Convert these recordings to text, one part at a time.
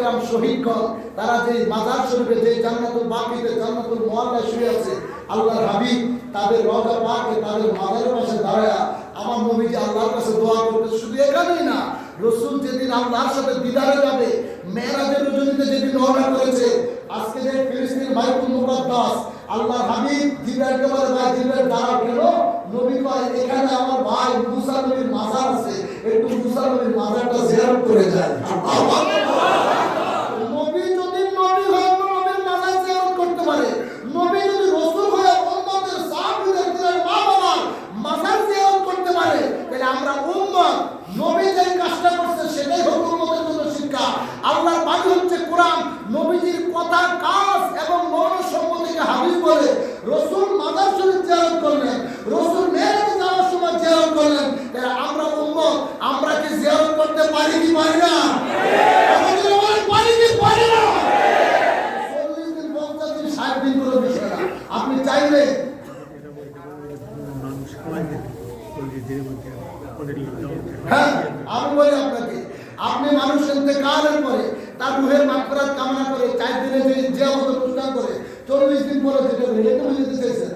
কেরাম শহীদগণ তারা যে মাজার শরীফে, যে জান্নাতুল বাকিতে, জান্নাতুল মোয়াল্লা শুয়ে আছে, আল্লাহর হাবিব তাদের রজা পাকে, তাদের মাজারের পাশে দাঁড়ায় আমার নবীজি আল্লাহর কাছে দোয়া করতে শুধু এখানেই না, রসুল যেদিন আল্লাহর সাথে দিদারে যাবে, মেয়েরাজের রজনীতে যেদিন রওনা করেছে, আজকে যে ফিলিস্তিন বাইতুল মুকাদ্দাস, আল্লাহর হাবিব জিব্রাইলকে বলে ভাই জিব্রাইল দাঁড়াও কেন নবী কয়, এখানে আমার ভাই মুসা নবীর মাজার আছে, একটু মুসা নবীর মাজারটা জিয়ারত করে যায় আল্লাহু আকবার। নবী যদি নবী হয় অন্য নবীর মাজার জিয়ারত করতে পারে নবী যদি রাসূল হয়ে উম্মতের সাহাবীদের দিনের মা বাবার মাজার জিয়ারত করতে পারে তাহলে আমরা উম্মত নবী যে কাজটা করছে সেটাই হোক উম্মতের জন্য শিক্ষা আল্লাহর বাণী হচ্ছে কোরআন নবীজির কথা কাজ এবং মরণ সম্পত্তিকে হাদিস বলে রসুল মাদার শরীফ জিয়ারত করলেন, রসুল মেয়েরাজে যাওয়ার সময় জিয়ারত করলেন। আমরা উম্মত, আমরা কি জিয়ারত করতে পারি কি পারি না? পারি কি পারি করে বিষয় আপনি চাইলে। হ্যাঁ আমি বলি আপনাকে, আপনি মানুষ ইন্তেকালের পরে তার রুহের মাগফিরাত কামনা করে চার দিনে যে যে আমাদের অনুষ্ঠান করে, চল্লিশ দিন পরে যেতে পারে এটা বুঝতে চাইছেন?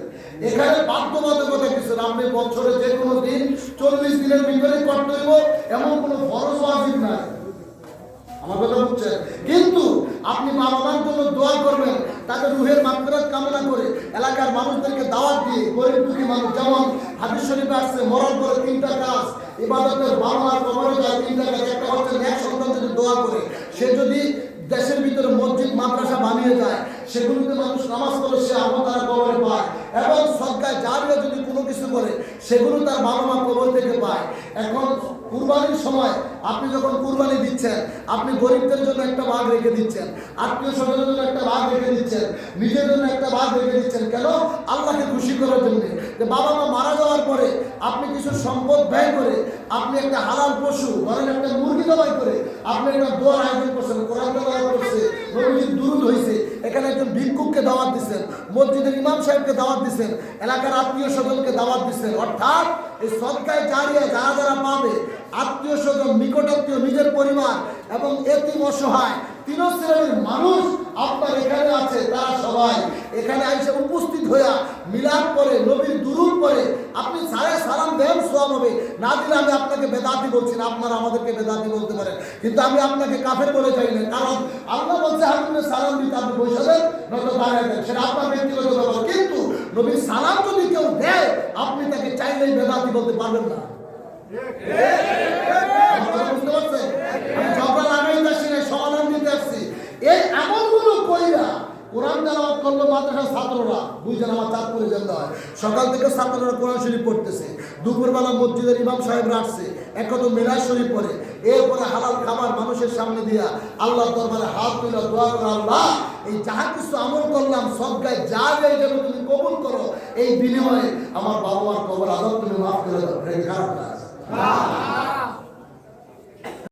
এখানে বাধ্যবাধকতা কিছু আপনি বছরে যে কোনো দিন চল্লিশ দিনের ভিতরে করতে হইব এমন কোনো ফরজ ওয়াজিব নাই। আমার কথা বুঝছেন? কিন্তু আপনি বাবা মার জন্য দোয়া করবেন, তাদের রুহের মাগফিরাত কামনা করে এলাকার মানুষদেরকে দাওয়াত দিয়ে গরিব দুঃখী মানুষ, যেমন হাদিস শরীফে আসছে মরণ করে তিনটা কাজ, ইবাদতের বাবা মার কবরে যায়, তিনটা কাজ, একটা হচ্ছে এক সন্তান যদি দোয়া করে। সে যদি দেশের ভিতরে মসজিদ, মাদ্রাসা বানিয়ে যায়, সেগুলোতে মানুষ নামাজ পড়ে, সে আমার তারা কবরে পায়। এবং সরকার জারিয়া যদি কোনো কিছু করে সেগুলো তার বাবা মা কবর থেকে পায়। এখন কুরবানির সময় আপনি যখন কুরবানি দিচ্ছেন, আপনি গরিবদের জন্য একটা ভাগ রেখে দিচ্ছেন, আত্মীয় স্বজনের জন্য একটা ভাগ রেখে দিচ্ছেন, নিজের জন্য একটা ভাগ রেখে দিচ্ছেন, কেন? আল্লাহকে খুশি করার জন্য। যে বাবা মা মারা যাওয়ার পরে আপনি কিছু সম্পদ ব্যয় করে, আপনি একটা হালাল পশু, ধরেন একটা মুরগি জবাই করে, আপনি একটা দোয়ার আয়োজন করছেন, কোরআন করছে এখানে একজন ভিক্ষুককে দাওয়াত দিচ্ছেন মসজিদের ইমাম সাহেবকে দাওয়াত দিচ্ছেন এলাকার আত্মীয় স্বজনকে দাওয়াত দিচ্ছেন অর্থাৎ এই সৎকায় জারিয়ে যারা যারা পাবে, আত্মীয় স্বজন, নিকটাত্মীয়, নিজের পরিবার এবং এতিম অসহায়, তিন শ্রেণির মানুষ আপনার এখানে আছে, তারা সবাই। এখানে আইসে উপস্থিত হইয়া মিলাদ করে নবীর দুরুদ করে আপনি সারে সালাম সব হবে। না দিলে আমি আপনাকে বেদাতি বলছি না, আপনারা আমাদেরকে বেদাতি বলতে পারেন। কিন্তু আমি আপনাকে কাফের বলে চাই না, কারণ আল্লাহ বলছে আপনি সালাম দিতে আপনি বসে নয়তো দাঁড়িয়ে সেটা আপনার ব্যক্তিগত ব্যাপার। কিন্তু নবীর সালাম যদি কেউ দেয়, আপনি তাকে চাইলেই বেদাতি বলতে পারবেন না। বুঝতে পারছেন? আমি ঝগড়া কইরা কোরআন তেলাওয়াত করল মাদ্রাসার ছাত্ররা। বুঝছেন, আমার চাঁদপুরে যেতে হয়। সকাল থেকে ছাত্ররা কোরআন শরীফ পড়তেছে। দুপুরবেলা মসজিদের ইমাম সাহেব রাখছে। তো মিরাজ শরীফ পড়ে। এরপরে হালাল খাবার মানুষের সামনে দিয়া আল্লাহ দরবারে হাত তুলে দোয়া করে, আল্লাহ, এই যাহা কিছু আমল করলাম, সব গায়ে যা যায় যেন তুমি কবুল করো, এই বিনিময়ে আমার বাবা মার কবর আদব তুমি মাফ করে দাও। খারাপ কাজ।